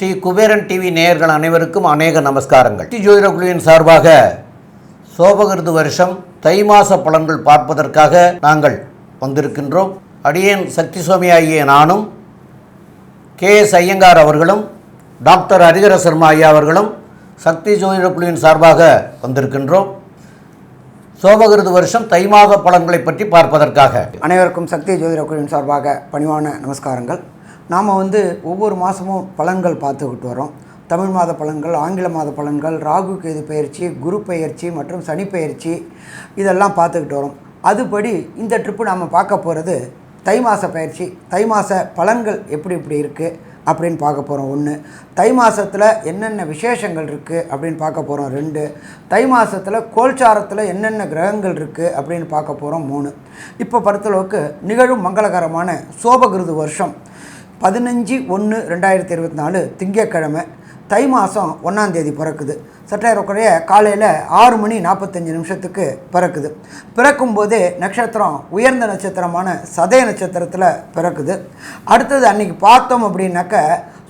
Sri Kuberan TV நேயர்கள் அனைவருக்கும் அநேக நமஸ்காரங்கள். ஸ்ரீ ஜோதிட குழுவின் சார்பாக சோபகிருது வருஷம் தை மாத பலன்கள் பார்ப்பதற்காக நாங்கள் வந்திருக்கின்றோம். அடியேன் சக்தி சுவாமி ஆகிய நானும் கே. எஸ். ஐயங்கார் அவர்களும் டாக்டர் ஹரிகர சர்மா ஐயா அவர்களும் சக்தி ஜோதிட குழுவின் சார்பாக வந்திருக்கின்றோம். சோபகிருது வருஷம் தை மாத பலன்களை பற்றி பார்ப்பதற்காக. அனைவருக்கும் சக்தி ஜோதிட குழுவின் சார்பாக பணிவான நமஸ்காரங்கள். நாம் வந்து ஒவ்வொரு மாதமும் பலன்கள் பார்த்துக்கிட்டு வரோம் தமிழ் மாத பலன்கள் ஆங்கில மாத பலன்கள் ராகு கேது பயிற்சி குரு பயிற்சி மற்றும் சனி பயிற்சி இதெல்லாம் பார்த்துக்கிட்டு வரோம் அதுபடி இந்த ட்ரிப்பு நாம் பார்க்க போகிறது தை மாத பயிற்சி தை மாத பலன்கள் எப்படி இப்படி இருக்குது அப்படின்னு பார்க்க போகிறோம் ஒன்று தை மாதத்தில் என்னென்ன விசேஷங்கள் இருக்குது அப்படின்னு பார்க்க போகிறோம் ரெண்டு தை மாதத்தில் கோல்சாரத்தில் என்னென்ன கிரகங்கள் இருக்குது அப்படின்னு பார்க்க போகிறோம் மூணு இப்போ பொறுத்தளவுக்கு நிகழும் மங்களகரமான சோபகிருது வருஷம் பதினஞ்சு ஒன்று ரெண்டாயிரத்தி இருபத்தி நாலு திங்கட்கிழமை தை மாதம் ஒன்றாந்தேதி பிறக்குது. சற்றேறக்குறைய காலையில் ஆறு மணி நாற்பத்தஞ்சு நிமிஷத்துக்கு பிறக்குது. பிறக்கும்போது நட்சத்திரம் உயர்ந்த நட்சத்திரமான சதய நட்சத்திரத்தில் பிறக்குது. அடுத்தது அன்னைக்கு பார்த்தோம் அப்படின்னாக்க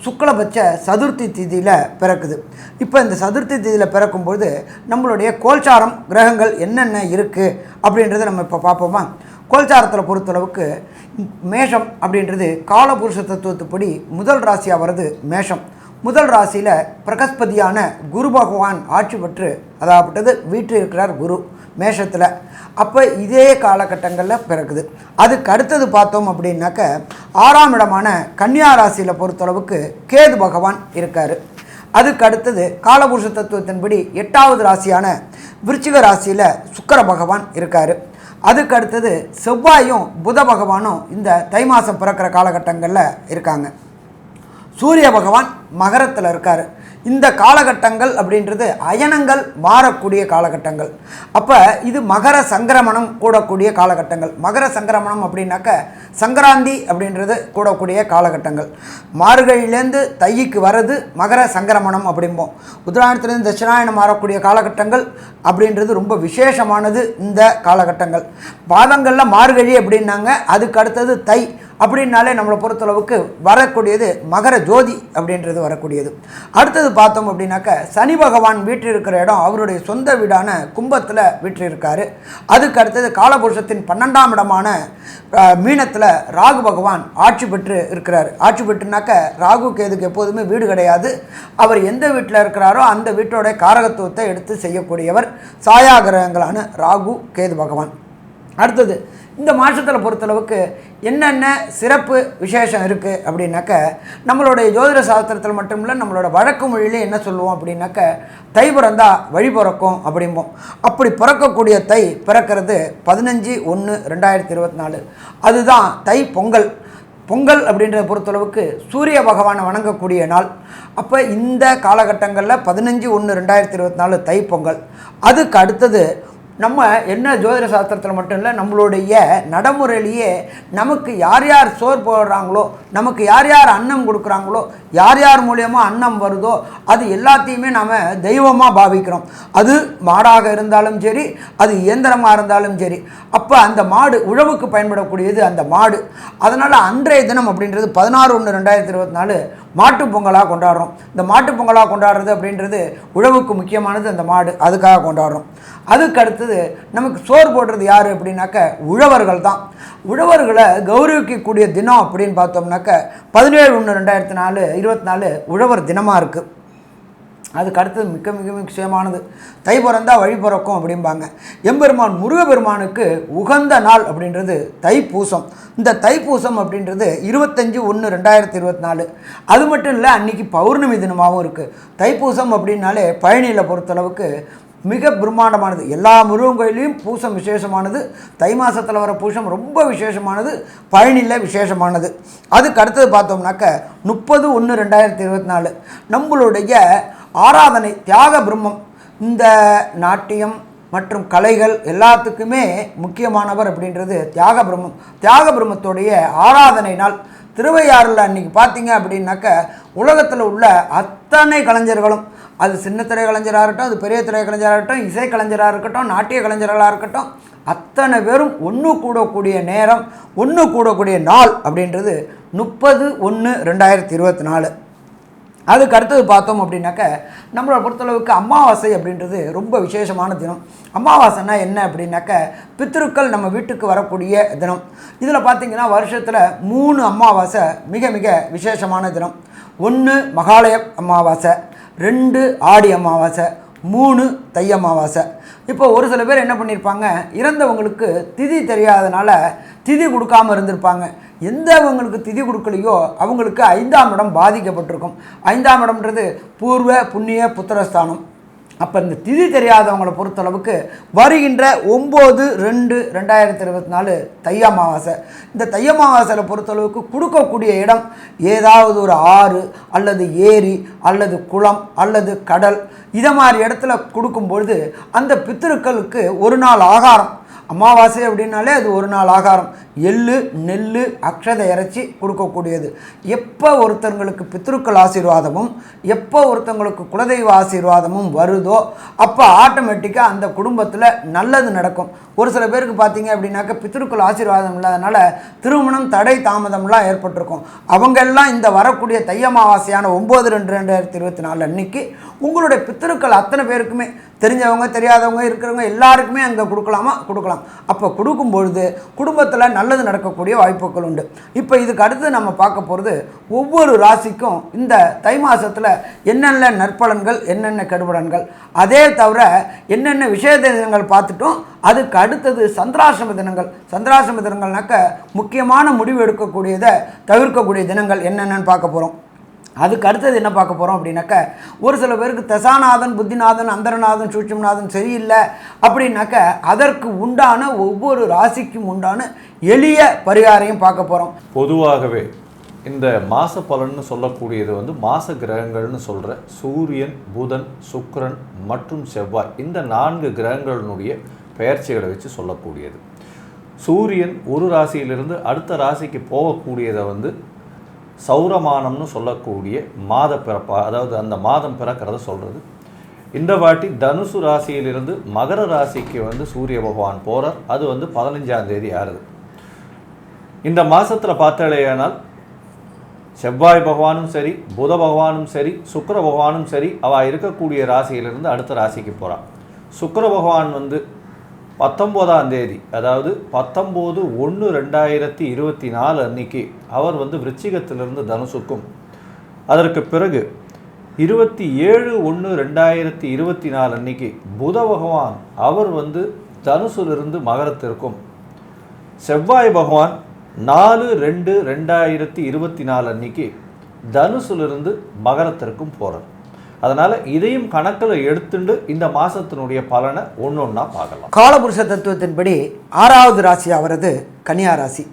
சுக்லபட்ச சதுர்த்தி திதியில் பிறக்குது. இப்போ இந்த சதுர்த்தி திதியில் பிறக்கும்போது நம்மளுடைய கோல்சாரம் கிரகங்கள் என்னென்ன இருக்குது அப்படின்றத நம்ம இப்போ பார்ப்போமா? கோல்சாரத்தில் பொறுத்தளவுக்கு மேஷம் அப்படின்றது காலபுருஷ தத்துவத்துப்படி முதல் ராசியாக வர்றது மேஷம். முதல் ராசியில் பிரகஸ்பதியான குரு பகவான் ஆட்சி பெற்று அதாவது வீட்டில் இருக்கிறார் குரு மேஷத்தில். அப்போ இதே காலகட்டங்களில் பிறக்குது. அதுக்கு அடுத்தது பார்த்தோம் அப்படின்னாக்க ஆறாம் இடமான கன்னியா ராசியில் பொறுத்தளவுக்கு கேது பகவான் இருக்கார். அதுக்கு அடுத்தது காலபுருஷ தத்துவத்தின்படி எட்டாவது ராசியான விருச்சிக ராசியில் சுக்கர பகவான் இருக்கார். அதுக்கு அடுத்தது செவ்வாயும் புத பகவானும் இந்த தை மாதம் பிறக்கிற காலகட்டங்களில் இருக்காங்க. சூரிய பகவான் மகரத்தில் இருக்கார். இந்த காலகட்டங்கள் அப்படின்றது அயனங்கள் மாறக்கூடிய காலகட்டங்கள். அப்போ இது மகர சங்கிரமணம் கூடக்கூடிய காலகட்டங்கள். மகர சங்கிரமணம் அப்படின்னாக்க சங்கராந்தி அப்படின்றது கூடக்கூடிய காலகட்டங்கள். மார்கழியிலேருந்து தைக்கு வர்றது மகர சங்கிரமணம் அப்படிம்போம். உத்தராயணத்துலேருந்து தட்சிணாயணம் மாறக்கூடிய காலகட்டங்கள் அப்படின்றது ரொம்ப விசேஷமானது இந்த காலகட்டங்கள். பாதங்களில் மார்கழி அப்படின்னாங்க அதுக்கு அடுத்தது தை அப்படின்னாலே நம்மளை பொறுத்தளவுக்கு வரக்கூடியது மகர ஜோதி அப்படின்றது. வரக்கூடியது. அடுத்தது பார்த்தோம் அப்படின்னாக்க சனி பகவான் வீட்டில் இருக்கிற இடம் அவருடைய சொந்த வீடான கும்பத்தில் வீற்றிருக்காரு. அதுக்கு அடுத்தது காலபுருஷத்தின் பன்னெண்டாம் இடமான மீனத்தில் ராகு பகவான் ஆட்சி பெற்று இருக்கிறார். ஆட்சி பெற்றுனாக்க ராகு கேதுக்கு எப்போதுமே வீடு கிடையாது. அவர் எந்த வீட்டில் இருக்கிறாரோ அந்த வீட்டோட காரகத்துவத்தை எடுத்து செய்யக்கூடியவர் சாயாகிரகங்களான ராகு கேது பகவான். அடுத்தது இந்த மாதத்தில் பொறுத்தளவுக்கு என்னென்ன சிறப்பு விசேஷம் இருக்குது அப்படின்னாக்க நம்மளுடைய ஜோதிட சாஸ்திரத்தில் மட்டும் இல்லை நம்மளோட வழக்கு மொழியிலே என்ன சொல்லுவோம் அப்படின்னாக்க தை பிறந்தா வழி பிறக்கும் அப்படிம்போம். அப்படி பிறக்கக்கூடிய தை பிறக்கிறது பதினஞ்சு ஒன்று ரெண்டாயிரத்தி இருபத்தி நாலு அதுதான் தை பொங்கல். பொங்கல் அப்படின்றத பொறுத்தளவுக்கு சூரிய பகவானை வணங்கக்கூடிய நாள். அப்போ இந்த காலகட்டங்களில் பதினஞ்சு ஒன்று ரெண்டாயிரத்தி இருபத்தி நாலு தை பொங்கல். அதுக்கு அடுத்தது நம்ம என்ன ஜோதிட சாஸ்திரத்தில் மட்டும் இல்லை நம்மளுடைய நடைமுறையிலேயே நமக்கு யார் யார் சோர் போடுறாங்களோ நமக்கு யார் யார் அன்னம் கொடுக்குறாங்களோ யார் யார் மூலியமாக அன்னம் வருதோ அது எல்லாத்தையுமே நாம் தெய்வமாக பாவிக்கிறோம். அது மாடாக இருந்தாலும் சரி அது இயந்திரமாக இருந்தாலும் சரி. அப்போ அந்த மாடு உழவுக்கு பயன்படக்கூடியது அந்த மாடு. அதனால் அன்றைய தினம் அப்படின்றது பதினாறு ஒன்று ரெண்டாயிரத்தி இருபத்தி நாலு மாட்டு பொங்கலாக கொண்டாடுறோம். இந்த மாட்டு பொங்கலாக கொண்டாடுறது அப்படின்றது உழவுக்கு முக்கியமானது அந்த மாடு அதுக்காக கொண்டாடுறோம். அதுக்கு அடுத்தது நமக்கு சோறு போடுறது யார் அப்படின்னாக்க உழவர்கள் தான். உழவர்களை கௌரவிக்கக்கூடிய தினம் அப்படின்னு பார்த்தோம்னாக்க பதினேழு ஒன்று ரெண்டாயிரத்தி நாலு இருபத்தி நாலு உழவர் தினமாக இருக்குது அதுக்கு அடுத்தது மிக மிக முக்கியமானது தை பிறந்தால் வழி பிறக்கும் அப்படிம்பாங்க. எம்பெருமான் முருகப்பெருமானுக்கு உகந்த நாள் அப்படின்றது தைப்பூசம். இந்த தைப்பூசம் அப்படின்றது இருபத்தஞ்சி ஒன்று ரெண்டாயிரத்தி இருபத்தி நாலு அது மட்டும் இல்லை அன்றைக்கி பௌர்ணமி தினமாகவும் இருக்குது தைப்பூசம் அப்படின்னாலே பழனியில் பொறுத்தளவுக்கு மிக பிரம்மாண்டமானது. எல்லா முருகன் கோயிலையும் பூசம் விசேஷமானது. தை மாதத்தில் வர பூசம் ரொம்ப விசேஷமானது. பழனியில் விசேஷமானது. அதுக்கு அடுத்தது பார்த்தோம்னாக்க முப்பது ஒன்று ரெண்டாயிரத்தி இருபத்தி நாலு நம்மளுடைய ஆராதனை தியாக பிரம்மம் இந்த நாட்டியம் மற்றும் கலைகள் எல்லாத்துக்குமே முக்கியமானவர் அப்படின்றது தியாக பிரம்மம். தியாக பிரம்மத்துடைய ஆராதனை நாள் திருவையாறில் அன்றைக்கி பார்த்தீங்க அப்படின்னாக்க உலகத்தில் உள்ள அத்தனை கலைஞர்களும் அது சின்ன திரை கலைஞராக இருக்கட்டும் அது பெரிய திரை கலைஞராக இருக்கட்டும் இசை கலைஞராக இருக்கட்டும் நாட்டிய கலைஞர்களாக இருக்கட்டும் அத்தனை பேரும் ஒன்று கூடக்கூடிய நேரம் ஒன்று கூடக்கூடிய நாள் அப்படின்றது முப்பது ஒன்று ரெண்டாயிரத்தி இருபத்தி நாலு. அதுக்கு அடுத்தது பார்த்தோம் அப்படின்னாக்க நம்மளை பொறுத்தளவுக்கு அமாவாசை அப்படின்றது ரொம்ப விசேஷமான தினம். அமாவாசைனா என்ன அப்படின்னாக்க பித்திருக்கள் நம்ம வீட்டுக்கு வரக்கூடிய தினம். இதில் பார்த்திங்கன்னா வருஷத்தில் மூணு அமாவாசை மிக மிக விசேஷமான தினம். ஒன்று மகாலய அமாவாசை ரெண்டு ஆடி அமாவாசை மூணு தை அமாவாசை. இப்போ ஒரு சில பேர் என்ன பண்ணியிருப்பாங்க இறந்தவங்களுக்கு திதி தெரியாதனால திதி கொடுக்காம இருந்திருப்பாங்க. எந்தவங்களுக்கு திதி கொடுக்கலையோ அவங்களுக்கு ஐந்தாம் இடம் பாதிக்கப்பட்டிருக்கும். ஐந்தாம் இடம்ன்றது பூர்வ புண்ணிய புத்திரஸ்தானம். அப்போ இந்த திதி தெரியாதவங்களை பொறுத்தளவுக்கு வருகின்ற ஒம்பது ரெண்டு ரெண்டாயிரத்தி இருபத்தி நாலு தையமாவாசை இந்த தை அமாவாசையில் பொறுத்தளவுக்கு கொடுக்கக்கூடிய இடம் ஏதாவது ஒரு ஆறு அல்லது ஏரி அல்லது குளம் அல்லது கடல். இதை மாதிரி இடத்துல கொடுக்கும்பொழுது அந்த பித்திருக்களுக்கு ஒரு நாள் ஆகாரம். அமாவாசை அப்படின்னாலே அது ஒரு நாள் ஆகாரம். எள்ளு நெல் அக்ஷதை இறைச்சி கொடுக்கக்கூடியது. எப்போ ஒருத்தங்களுக்கு பித்ருக்கள் ஆசீர்வாதமும் எப்போ ஒருத்தங்களுக்கு குலதெய்வ ஆசீர்வாதமும் வருதோ அப்போ ஆட்டோமேட்டிக்காக அந்த குடும்பத்தில் நல்லது நடக்கும். ஒரு சில பேருக்கு பார்த்தீங்க அப்படின்னாக்க பித்ருக்கள் ஆசீர்வாதம் இல்லாதனால திருமணம் தடை தாமதம்லாம் ஏற்பட்டிருக்கும். அவங்கெல்லாம் இந்த வரக்கூடிய தை அமாவாசையான ஒம்பது ரெண்டு ரெண்டாயிரத்தி இருபத்தி நாலு அன்னைக்கு உங்களுடைய பித்திருக்கள் அத்தனை பேருக்குமே தெரிஞ்சவங்க தெரியாதவங்க இருக்கிறவங்க எல்லாருக்குமே அங்கே கொடுக்கலாமா? கொடுக்கலாம். அப்போ கொடுக்கும்பொழுது குடும்பத்தில் நல்லது நடக்கக்கூடிய வாய்ப்புகள் உண்டு. இப்போ இதுக்கு அடுத்து நம்ம பார்க்க போகிறது ஒவ்வொரு ராசிக்கும் இந்த தை மாதத்தில் என்னென்ன நற்பலன்கள் என்னென்ன கெடுபலன்கள்? அதே தவிர என்னென்ன விஷய தினங்கள் பார்த்துட்டோம் அதுக்கு அடுத்தது சந்திராசிரம தினங்கள். சந்திராசிரம தினங்கள்னாக்க முக்கியமான முடிவு எடுக்கக்கூடியதை தவிர்க்கக்கூடிய தினங்கள் என்னென்னன்னு பார்க்க போகிறோம் அதுக்கு அடுத்தது என்ன பார்க்க போகிறோம் அப்படின்னாக்க ஒரு சில பேருக்கு தசாநாதன் புத்திநாதன் அந்தரநாதன் சூட்சம்நாதன் சரியில்லை அப்படின்னாக்க அதற்கு உண்டான ஒவ்வொரு ராசிக்கும் உண்டான எளிய பரிகாரையும் பார்க்க போகிறோம் பொதுவாகவே இந்த மாச பலன்னு சொல்லக்கூடியது வந்து மாச கிரகங்கள்னு சொல்கிற சூரியன் புதன் சுக்கரன் மற்றும் செவ்வாய் இந்த நான்கு கிரகங்களினுடைய பெயர்ச்சிகளை வச்சு சொல்லக்கூடியது. சூரியன் ஒரு ராசியிலிருந்து அடுத்த ராசிக்கு போகக்கூடியதை வந்து சௌரமானம்னு சொல்லக்கூடிய மாத பிறப்பா அதாவது அந்த மாதம் பிறக்கிறத சொல்கிறது இந்த வாட்டி தனுசு ராசியிலிருந்து மகர ராசிக்கு வந்து சூரிய பகவான் போகிறார் அது வந்து பதினஞ்சாம் தேதி ஆறுது. இந்த மாதத்தில் பார்த்தாலேயானால் செவ்வாய் பகவானும் சரி புத பகவானும் சரி சுக்கர பகவானும் சரி அவள் இருக்கக்கூடிய ராசியிலிருந்து அடுத்த ராசிக்கு போகிறான் சுக்கர பகவான் வந்து பத்தொம்போதாம் தேதி அதாவது பத்தொம்போது ஒன்று ரெண்டாயிரத்தி இருபத்தி நாலு அன்னைக்கு அவர் வந்து விருச்சிகத்திலிருந்து தனுசுக்கும். அதற்கு பிறகு இருபத்தி ஏழு ஒன்று ரெண்டாயிரத்தி இருபத்தி நாலு அன்னைக்கு புத பகவான் அவர் வந்து தனுசுலிருந்து மகரத்திற்கும். செவ்வாய் பகவான் நாலு ரெண்டு ரெண்டாயிரத்தி இருபத்தி நாலு அன்னைக்கு தனுசுலிருந்து மகரத்திற்கும் போகிறார் அதனால் இதையும் கணக்கில் எடுத்துண்டு இந்த மாதத்தினுடைய பலனை ஒன்று ஒன்றா பார்க்கலாம். காலபுருஷ தத்துவத்தின்படி ஆறாவது ராசி அவரது கன்னியா ராசி.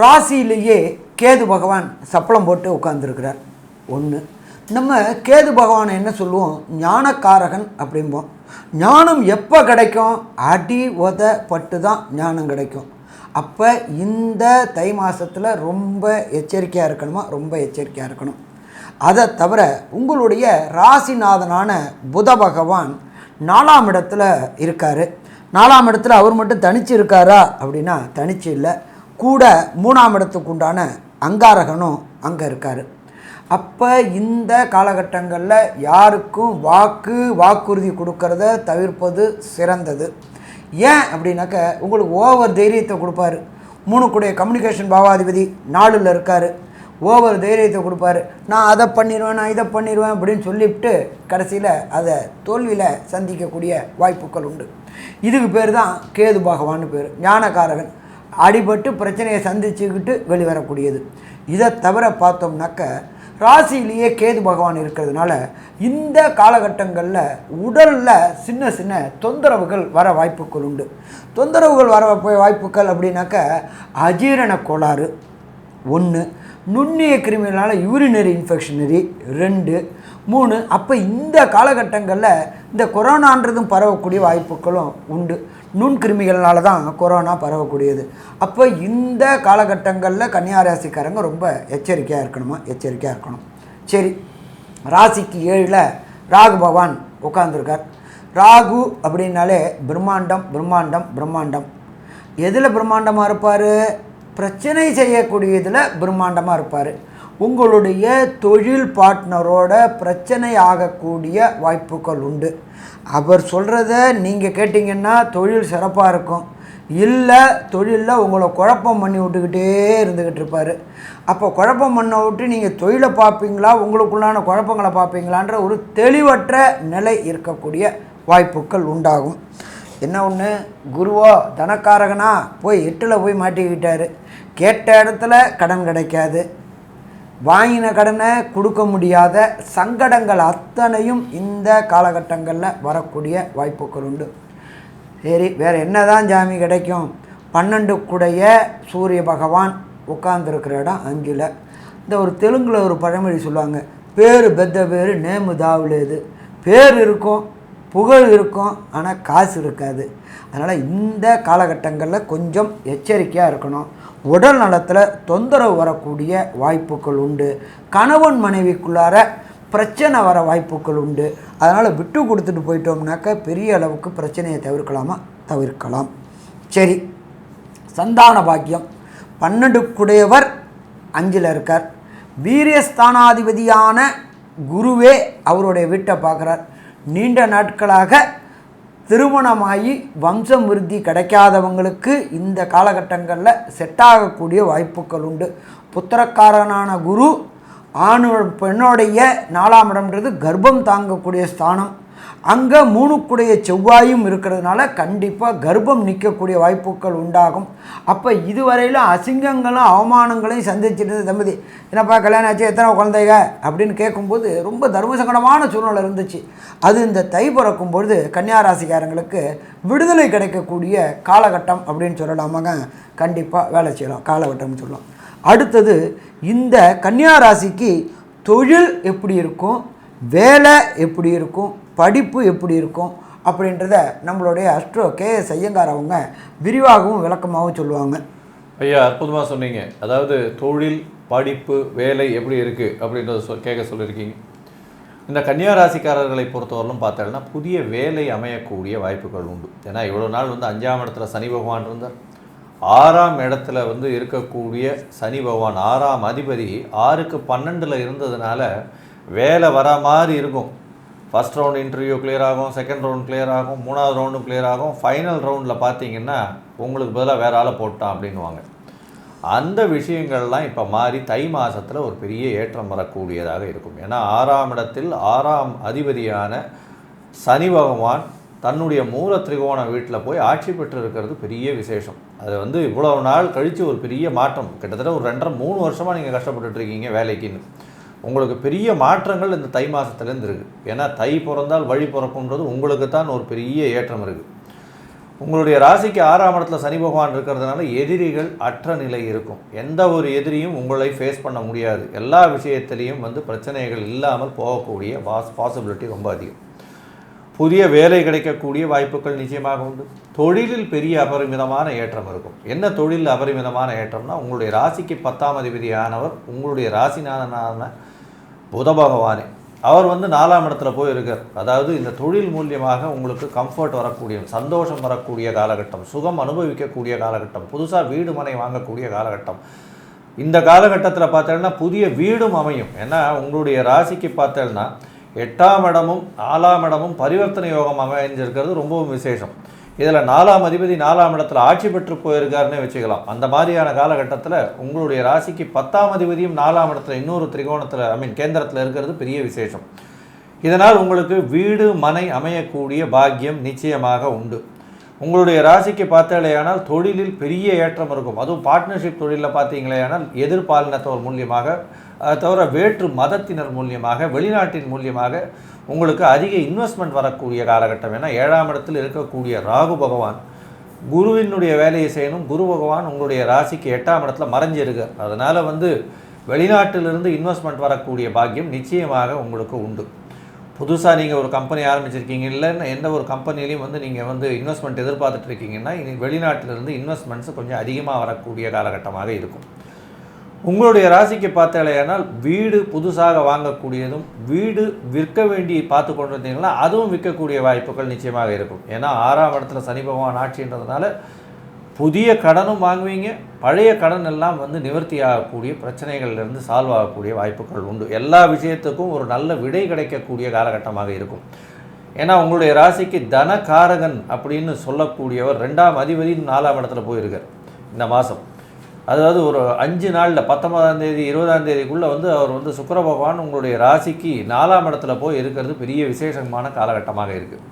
ராசியிலேயே கேது பகவான் சப்பளம் போட்டு உட்காந்துருக்கிறார் ஒன்று நம்ம கேது பகவானை என்ன சொல்லுவோம்? ஞானக்காரகன் அப்படிம்போம். ஞானம் எப்போ கிடைக்கும்? அடி உத பட்டு தான் ஞானம் கிடைக்கும். அப்போ இந்த தை மாதத்தில் ரொம்ப எச்சரிக்கையாக இருக்கணுமா? ரொம்ப எச்சரிக்கையாக இருக்கணும். அதை தவிர உங்களுடைய ராசிநாதனான புத பகவான் நாலாம் இடத்துல இருக்கார். நாலாம் இடத்துல அவர் மட்டும் தனிச்சு இருக்காரா அப்படின்னா தனிச்சு இல்லை. கூட மூணாம் இடத்துக்கு உண்டான அங்காரகனும் அங்கே இருக்கார். அப்போ இந்த காலகட்டங்களில் யாருக்கும் வாக்கு வாக்குறுதி கொடுக்கறத தவிர்ப்பது சிறந்தது. ஏன் அப்படின்னாக்க உங்களுக்கு ஓவர் தைரியத்தை கொடுப்பாரு. மூணு கூடிய கம்யூனிகேஷன் பாவாதிபதி நாளில் இருக்கார். ஓவர் தைரியத்தை கொடுப்பாரு. நான் அதை பண்ணிடுவேன் நான் இதை பண்ணிடுவேன் அப்படின்னு சொல்லிவிட்டு கடைசியில் அதை தோல்வியில் சந்திக்கக்கூடிய வாய்ப்புகள் உண்டு. இதுக்கு பேர் தான் கேது பகவான்னு பேர். ஞானகாரகன் அடிபட்டு பிரச்சனையை சந்திச்சுக்கிட்டு வெளிவரக்கூடியது. இதை தவிர பார்த்தோம்னாக்க ராசியிலேயே கேது பகவான் இருக்கிறதுனால இந்த காலகட்டங்களில் உடலில் சின்ன சின்ன தொந்தரவுகள் வர வாய்ப்புகள் உண்டு. தொந்தரவுகள் வர வாய்ப்புகள் அப்படின்னாக்க அஜீரண கோளாறு ஒன்று நுண்ணிய கிருமிகளால் யூரினரி இன்ஃபெக்ஷனரி ரெண்டு. மூணு அப்போ இந்த காலகட்டங்களில் இந்த கொரோனான்றதும் பரவக்கூடிய வாய்ப்புகளும் உண்டு. நுண்கிருமிகளால் தான் கொரோனா பரவக்கூடியது. அப்போ இந்த காலகட்டங்களில் கன்னியாராசிக்காரங்க ரொம்ப எச்சரிக்கையாக இருக்கணுமா? எச்சரிக்கையாக இருக்கணும். சரி ராசிக்கு ஏழில் ராகு பகவான் உட்காந்துருக்கார் ராகு அப்படின்னாலே பிரம்மாண்டம் பிரம்மாண்டம் பிரம்மாண்டம். எதில் பிரம்மாண்டமாக இருப்பார்? பிரச்சனை செய்யக்கூடியதில் பிரம்மாண்டமாக இருப்பார். உங்களுடைய தொழில் பார்ட்னரோட பிரச்சனை ஆகக்கூடிய வாய்ப்புகள் உண்டு. அவர் சொல்கிறத நீங்கள் கேட்டிங்கன்னா தொழில் சிறப்பாக இருக்கும். இல்லை தொழிலில் உங்களை குழப்பம் பண்ணி விட்டுக்கிட்டே இருந்துக்கிட்டு இருப்பார். அப்போ குழப்பம் பண்ண விட்டு நீங்கள் தொழிலை பார்ப்பீங்களா? உங்களுக்குள்ளான குழப்பங்களை பார்ப்பீங்களான்ற ஒரு தெளிவற்ற நிலை இருக்கக்கூடிய வாய்ப்புகள் உண்டாகும். என்ன ஒன்று குருவோ தனக்காரகனா? போய் எட்டில் போய் மாட்டிக்கிட்டார். கேட்ட இடத்துல கடன் கிடைக்காது. வாங்கின கடனை கொடுக்க முடியாத சங்கடங்கள் அத்தனையும் இந்த காலகட்டங்களில் வரக்கூடிய வாய்ப்புகள் உண்டு. சரி வேறு என்ன தான் ஜாமி கிடைக்கும்? பன்னெண்டு கூடைய சூரிய பகவான் உட்கார்ந்துருக்கிற இடம் அஞ்சில் இந்த ஒரு தெலுங்கில் ஒரு பழமொழி சொல்லுவாங்க. பேர் பெத்த பேர் நேமு தாவுலேது பேர் இருக்கும். புகழ் இருக்கும் ஆனால் காசு இருக்காது. அதனால் இந்த காலகட்டங்களில் கொஞ்சம் எச்சரிக்கையாக இருக்கணும். உடல் நலத்தில் தொந்தரவு வரக்கூடிய வாய்ப்புகள் உண்டு. கணவன் மனைவிக்குள்ளார பிரச்சனை வர வாய்ப்புகள் உண்டு. அதனால் விட்டு கொடுத்துட்டு போயிட்டோம்னாக்க பெரிய அளவுக்கு பிரச்சனையை தவிர்க்கலாமா? தவிர்க்கலாம். சரி சந்தான பாக்கியம். பன்னெண்டுக்குடையவர் அஞ்சில் இருக்கார். வீரியஸ்தானாதிபதியான குருவே அவருடைய வீட்டை பார்க்குறார். நீண்ட நாட்களாக திருமணமாகி வம்சம் விருத்தி கிடைக்காதவங்களுக்கு இந்த காலகட்டங்களில் செட் ஆகக்கூடிய வாய்ப்புகள் உண்டு. புத்திரக்காரனான குரு ஆணு பெண்ணுடைய நாலாம் இடம்ன்றது கர்ப்பம் தாங்கக்கூடிய ஸ்தானம். அங்கே மூணுக்குடைய செவ்வாயும் இருக்கிறதுனால கண்டிப்பாக கர்ப்பம் நிற்கக்கூடிய வாய்ப்புகள் உண்டாகும். அப்போ இதுவரையிலும் அசிங்கங்களும் அவமானங்களையும் சந்திச்சிட்டு இருந்த தம்பதி என்னப்பா கல்யாணம் ஆச்சு? எத்தனை குழந்தைங்க? அப்படின்னு கேட்கும்போது ரொம்ப தர்மசங்கடமான சூழ்நிலை இருந்துச்சு. அது இந்த தை பிறக்கும் பொழுது கன்னியாராசிக்காரங்களுக்கு விடுதலை கிடைக்கக்கூடிய காலகட்டம் அப்படின்னு சொல்லலாமாங்க. கண்டிப்பாக வேலை செய்யலாம் காலகட்டம்னு சொல்லலாம். அடுத்தது இந்த கன்னியாராசிக்கு தொழில் எப்படி இருக்கும்? வேலை எப்படி இருக்கும்? படிப்பு எப்படி இருக்கும் அப்படின்றத நம்மளுடைய அஸ்ட்ரோ கே எஸ் ஐயங்கார் அவங்க விரிவாகவும் விளக்கமாகவும் சொல்லுவாங்க. ஐயா அற்புதமாக சொன்னீங்க. அதாவது தொழில் படிப்பு வேலை எப்படி இருக்குது அப்படின்றத சொ கேட்க சொல்லியிருக்கீங்க. இந்த கன்னியாராசிக்காரர்களை பொறுத்தவரையிலும் பார்த்தோம்னா புதிய வேலை அமையக்கூடிய வாய்ப்புகள் உண்டு. ஏன்னா இவ்வளோ நாள் வந்து அஞ்சாம் இடத்துல சனி பகவான் இருந்தார். ஆறாம் இடத்துல வந்து இருக்கக்கூடிய சனி பகவான் ஆறாம் அதிபதி ஆறுக்கு பன்னெண்டில் இருந்ததுனால வேலை வர மாதிரி இருக்கும். ஃபஸ்ட் ரவுண்ட் இன்டர்வியூ கிளியர் ஆகும் செகண்ட் ரவுண்ட் கிளியர் ஆகும் மூணாவது ரவுண்டும் கிளியர் ஆகும். ஃபைனல் ரவுண்டில் பார்த்தீங்கன்னா உங்களுக்கு பதிலாக வேற ஆளை போட்டான் அப்படின்னுவாங்க. அந்த விஷயங்கள்லாம் இப்போ மாறி தை மாதத்தில் ஒரு பெரிய ஏற்றம் வரக்கூடியதாக இருக்கும். ஏன்னா ஆறாம் இடத்தில் ஆறாம் அதிபதியான சனி பகவான் தன்னுடைய மூல திரிகோண வீட்டில் போய் ஆட்சி பெற்று இருக்கிறது பெரிய விசேஷம். அது வந்து இவ்வளோ நாள் கழித்து ஒரு பெரிய மாற்றம். கிட்டத்தட்ட ஒரு ரெண்டரை மூணு வருஷமாக நீங்கள் கஷ்டப்பட்டுட்ருக்கீங்க வேலைக்குன்னு. உங்களுக்கு பெரிய மாற்றங்கள் இந்த தை மாதத்துலேருந்து இருக்குது ஏன்னா தை பிறந்தால் வழி பிறக்கும்ன்றது உங்களுக்கு தான் ஒரு பெரிய ஏற்றம் இருக்குது உங்களுடைய ராசிக்கு ஆறாம் இடத்துல சனி பகவான் இருக்கிறதுனால எதிரிகள் அற்ற நிலை இருக்கும். எந்த ஒரு எதிரியும் உங்களை ஃபேஸ் பண்ண முடியாது. எல்லா விஷயத்திலையும் வந்து பிரச்சனைகள் இல்லாமல் போகக்கூடிய பாஸ் பாசிபிலிட்டி ரொம்ப அதிகம். புதிய வேலை கிடைக்கக்கூடிய வாய்ப்புகள் நிச்சயமாக உண்டு. தொழிலில் பெரிய அபரிமிதமான ஏற்றம் இருக்கும். என்ன தொழிலில் அபரிமிதமான ஏற்றம்னா உங்களுடைய ராசிக்கு பத்தாம் அதிபதியானவர் உங்களுடைய ராசிநாதனான புத பகவானே அவர் வந்து நாலாம் இடத்துல போய் இருக்கார் அதாவது இந்த தொழில் மூலியமாக உங்களுக்கு கம்ஃபர்ட் வரக்கூடிய சந்தோஷம் வரக்கூடிய காலகட்டம் சுகம் அனுபவிக்கக்கூடிய காலகட்டம் புதுசாக வீடு மனை வாங்கக்கூடிய காலகட்டம். இந்த காலகட்டத்தில் பார்த்தோன்னா புதிய வீடும் அமையும். ஏன்னா உங்களுடைய ராசிக்கு பார்த்தோன்னா எட்டாம் இடமும் நாலாம் இடமும் பரிவர்த்தனை யோகம் அமைஞ்சிருக்கிறது ரொம்பவும் விசேஷம். இதில் நாலாம் அதிபதி நாலாம் இடத்துல ஆட்சி பெற்று போயிருக்காருன்னே வச்சுக்கலாம். அந்த மாதிரியான காலகட்டத்தில் உங்களுடைய ராசிக்கு பத்தாம் அதிபதியும் நாலாம் இடத்துல இன்னொரு திரிகோணத்தில் ஐ மீன் கேந்திரத்தில் இருக்கிறது பெரிய விசேஷம். இதனால் உங்களுக்கு வீடு மனை அமையக்கூடிய பாக்கியம் நிச்சயமாக உண்டு. உங்களுடைய ராசிக்கு பார்த்தாலேயானால் தொழிலில் பெரிய ஏற்றம் இருக்கும். அதுவும் பார்ட்னர்ஷிப் தொழிலில் பார்த்தீங்களேயானால் எதிர்பாலினத்தவர் மூலியமாக தவிர வேற்று மதத்தினர் மூலியமாக வெளிநாட்டின் மூலியமாக உங்களுக்கு அதிக இன்வெஸ்ட்மெண்ட் வரக்கூடிய காலகட்டம். ஏன்னா ஏழாம் இடத்தில் இருக்கக்கூடிய ராகு பகவான் குருவினுடைய வேலையை செய்யணும். குரு பகவான் உங்களுடைய ராசிக்கு எட்டாம் இடத்துல மறைஞ்சிருக்கார். அதனால் வந்து வெளிநாட்டிலிருந்து இன்வெஸ்ட்மெண்ட் வரக்கூடிய பாக்கியம் நிச்சயமாக உங்களுக்கு உண்டு. புதுசாக நீங்கள் ஒரு கம்பெனி ஆரம்பிச்சிருக்கீங்க இல்லைன்னா எந்த ஒரு கம்பெனிலையும் வந்து நீங்கள் வந்து இன்வெஸ்ட்மெண்ட் எதிர்பார்த்துட்டு இருக்கீங்கன்னா இனி வெளிநாட்டிலிருந்து இன்வெஸ்ட்மெண்ட்ஸ் கொஞ்சம் அதிகமாக வரக்கூடிய காலகட்டமாக இருக்கும். உங்களுடைய ராசிக்கு பார்த்தாலேயானால் வீடு புதுசாக வாங்கக்கூடியதும் வீடு விற்க வேண்டி பார்த்து கொண்டு இருந்தீங்கன்னா அதுவும் விற்கக்கூடிய வாய்ப்புகள் நிச்சயமாக இருக்கும். ஏன்னா ஆறாம் இடத்துல சனி பகவான் ஆட்சின்றதுனால புதிய கடனும் வாங்குவீங்க பழைய கடன் எல்லாம் வந்து நிவர்த்தி ஆகக்கூடிய பிரச்சனைகள்லேருந்து சால்வ் ஆகக்கூடிய வாய்ப்புகள் உண்டு. எல்லா விஷயத்துக்கும் ஒரு நல்ல விடை கிடைக்கக்கூடிய காலகட்டமாக இருக்கும். ஏன்னா உங்களுடைய ராசிக்கு தனகாரகன் அப்படின்னு சொல்லக்கூடியவர் ரெண்டாம் அதிபதி நாலாம் இடத்துல போயிருக்கார் இந்த மாதம் அதாவது ஒரு அஞ்சு நாளில் பத்தொன்பதாம் தேதி இருபதாம் தேதிக்குள்ளே வந்து அவர் வந்து சுக்கர பகவான் உங்களுடைய ராசிக்கு நாலாம் இடத்துல போய் இருக்கிறது பெரிய விசேஷமான காலகட்டமாக இருக்குது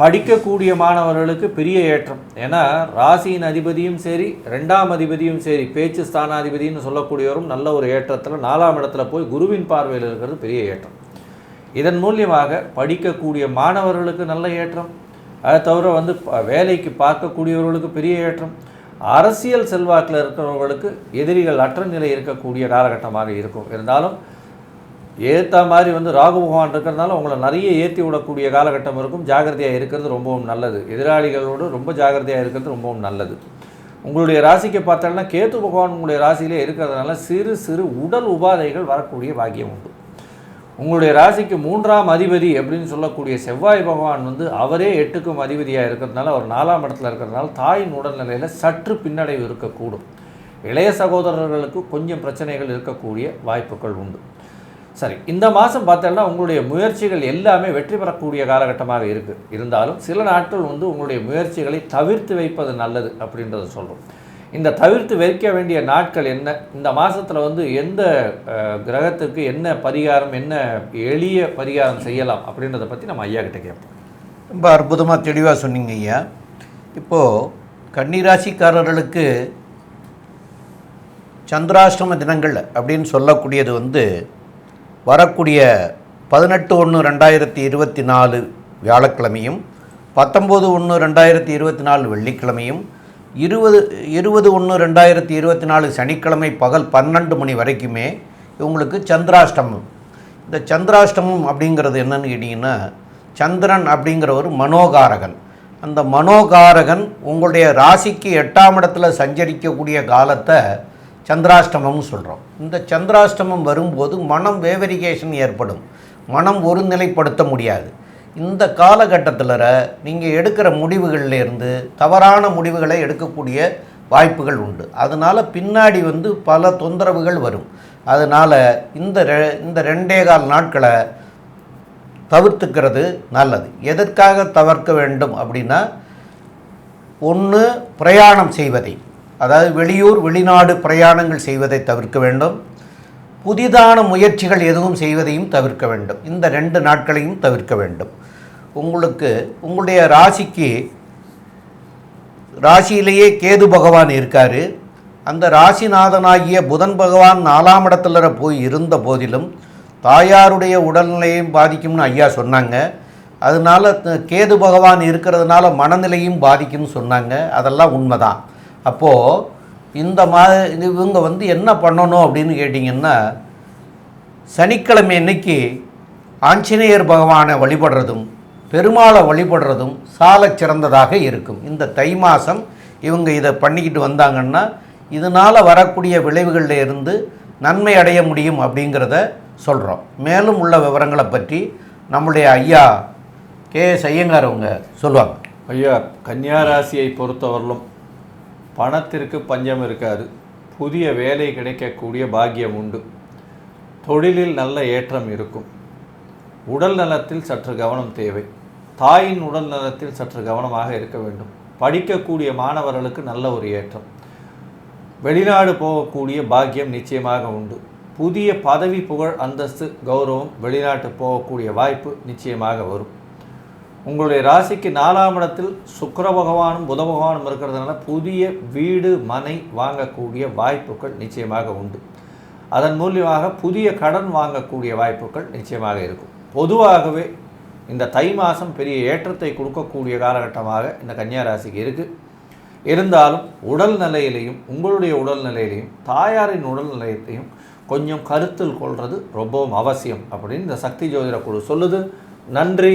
படிக்கக்கூடிய மாணவர்களுக்கு பெரிய ஏற்றம். ஏன்னா ராசியின் அதிபதியும் சரி ரெண்டாம் அதிபதியும் சரி பேச்சு ஸ்தானாதிபதினு சொல்லக்கூடியவரும் நல்ல ஒரு ஏற்றத்தில் நாலாம் இடத்துல போய் குருவின் பார்வையில் இருக்கிறது பெரிய ஏற்றம். இதன் மூலியமாக படிக்கக்கூடிய மாணவர்களுக்கு நல்ல ஏற்றம். அதை தவிர வந்து வேலைக்கு பார்க்கக்கூடியவர்களுக்கு பெரிய ஏற்றம். அரசியல் செல்வாக்கில் இருக்கிறவர்களுக்கு எதிரிகள் அற்ற நிலை இருக்கக்கூடிய காலகட்டமாக இருக்கும். இருந்தாலும் ஏற்ற மாதிரி வந்து ராகு பகவான் இருக்கிறதுனால உங்களை நிறைய ஏற்றி விடக்கூடிய காலகட்டம் இருக்கும். ஜாகிரதையாக இருக்கிறது ரொம்பவும் நல்லது. எதிராளிகளோடு ரொம்ப ஜாகிரதையாக இருக்கிறது ரொம்பவும் நல்லது. உங்களுடைய ராசிக்கு பார்த்தோம்னா கேத்து பகவான் உங்களுடைய ராசியிலே இருக்கிறதுனால சிறு சிறு உடல் உபாதைகள் வரக்கூடிய பாக்கியம் உண்டு. உங்களுடைய ராசிக்கு மூன்றாம் அதிபதி அப்படின்னு சொல்லக்கூடிய செவ்வாய் பகவான் வந்து அவரே எட்டுக்கும் அதிபதியாக இருக்கிறதுனால அவர் நாலாம் இடத்துல இருக்கிறதுனால தாயின் உடல்நிலையில் சற்று பின்னடைவு இருக்கக்கூடும். இளைய சகோதரர்களுக்கு கொஞ்சம் பிரச்சனைகள் இருக்கக்கூடிய வாய்ப்புகள் உண்டு. சரி இந்த மாதம் பார்த்தோம்னா உங்களுடைய முயற்சிகள் எல்லாமே வெற்றி பெறக்கூடிய காலகட்டமாக இருக்குது இருந்தாலும் சில நாட்கள் வந்து உங்களுடைய முயற்சிகளை தவிர்த்து வைப்பது நல்லது அப்படின்றத சொல்கிறோம் இந்த தவிர்த்து வைக்க வேண்டிய நாட்கள் என்ன? இந்த மாதத்தில் வந்து எந்த கிரகத்துக்கு என்ன பரிகாரம் என்ன எளிய பரிகாரம் செய்யலாம் அப்படின்றத பற்றி நம்ம ஐயா கிட்ட கேட்போம். ரொம்ப அற்புதமாக தெளிவாக சொன்னீங்க ஐயா. இப்போது கன்னிராசிக்காரர்களுக்கு சந்திராஷ்டம தினங்கள் அப்படின்னு சொல்லக்கூடியது வந்து வரக்கூடிய பதினெட்டு ஒன்று ரெண்டாயிரத்தி இருபத்தி நாலு வியாழக்கிழமையும் பத்தொம்போது ஒன்று ரெண்டாயிரத்தி இருபத்தி நாலு வெள்ளிக்கிழமையும் இருபது இருபது ஒன்று ரெண்டாயிரத்தி இருபத்தி நாலு சனிக்கிழமை பகல் பன்னெண்டு மணி வரைக்குமே இவங்களுக்கு சந்திராஷ்டமம். இந்த சந்திராஷ்டமம் அப்படிங்கிறது என்னன்னு கேட்டிங்கன்னா சந்திரன் அப்படிங்கிற ஒரு மனோகாரகன். அந்த மனோகாரகன் உங்களுடைய ராசிக்கு எட்டாம் இடத்துல சஞ்சரிக்கக்கூடிய காலத்தை சந்திராஷ்டமம்னு சொல்கிறோம் இந்த சந்திராஷ்டமம் வரும்போது மனம் வேவரிகேஷன் ஏற்படும். மனம் ஒருநிலைப்படுத்த முடியாது. இந்த காலகட்டத்தில் நீங்கள் எடுக்கிற முடிவுகள்லேருந்து தவறான முடிவுகளை எடுக்கக்கூடிய வாய்ப்புகள் உண்டு. அதனால் பின்னாடி வந்து பல தொந்தரவுகள் வரும். அதனால் இந்த ரெ இந்த ரெண்டே கால் நாட்களை தவிர்த்துக்கிறது நல்லது. எதற்காக தவிர்க்க வேண்டும் அப்படின்னா ஒன்று பிரயாணம் செய்வதை. அதாவது வெளியூர் வெளிநாடு பிரயாணங்கள் செய்வதை தவிர்க்க வேண்டும். புதிதான முயற்சிகள் எதுவும் செய்வதையும் தவிர்க்க வேண்டும். இந்த ரெண்டு நாட்களையும் தவிர்க்க வேண்டும். உங்களுக்கு உங்களுடைய ராசிக்கு ராசியிலேயே கேது பகவான் இருக்கார். அந்த ராசிநாதனாகிய புதன் பகவான் நாலாம் இடத்துல போய் இருந்த போதிலும் தாயாருடைய உடல்நிலையும் பாதிக்கும்னு ஐயா சொன்னாங்க. அதனால கேது பகவான் இருக்கிறதுனால மனநிலையும் பாதிக்கும்னு சொன்னாங்க. அதெல்லாம் உண்மைதான். அப்போது இந்த மா இவங்க வந்து என்ன பண்ணணும் அப்படின்னு கேட்டிங்கன்னா சனிக்கிழமை அன்னைக்கு ஆஞ்சநேயர் பகவானை வழிபடுறதும் பெருமாளை வழிபடுறதும் சாலச் சிறந்ததாக இருக்கும். இந்த தை மாதம் இவங்க இதை பண்ணிக்கிட்டு வந்தாங்கன்னா இதனால் வரக்கூடிய விளைவுகளில் இருந்து நன்மை அடைய முடியும் அப்படிங்கிறத சொல்கிறோம் மேலும் உள்ள விவரங்களை பற்றி நம்முடைய ஐயா கே எஸ் ஐயங்கார் அவங்க சொல்லுவாங்க. ஐயா கன்னியா ராசியை பொறுத்தவரையிலும் பணத்திற்கு பஞ்சம் இருக்காது. புதிய வேலை கிடைக்கக்கூடிய பாக்கியம் உண்டு. தொழிலில் நல்ல ஏற்றம் இருக்கும். உடல் நலத்தில் சற்று கவனம் தேவை. தாயின் உடல் நலத்தில் சற்று கவனமாக இருக்க வேண்டும். படிக்கக்கூடிய மாணவர்களுக்கு நல்ல ஒரு ஏற்றம். வெளிநாடு போகக்கூடிய பாக்கியம் நிச்சயமாக உண்டு. புதிய பதவி புகழ் அந்தஸ்து கௌரவம் வெளிநாட்டு போகக்கூடிய வாய்ப்பு நிச்சயமாக வரும். உங்களுடைய ராசிக்கு நாலாம் இடத்தில் சுக்கர பகவானும் புத பகவானும் இருக்கிறதுனால புதிய வீடு மனை வாங்கக்கூடிய வாய்ப்புகள் நிச்சயமாக உண்டு. அதன் மூலியமாக புதிய கடன் வாங்கக்கூடிய வாய்ப்புகள் நிச்சயமாக இருக்கும். பொதுவாகவே இந்த தை மாதம் பெரிய ஏற்றத்தை கொடுக்கக்கூடிய காலகட்டமாக இந்த கன்னியா ராசிக்கு இருக்குது இருந்தாலும் உடல் நிலையிலையும் உங்களுடைய உடல் நிலையிலையும் தாயாரின் உடல் நிலையத்தையும் கொஞ்சம் கருத்தில் கொள்வது ரொம்பவும் அவசியம் அப்படின்னு இந்த சக்தி ஜோதிட குழு சொல்லுது. நன்றி.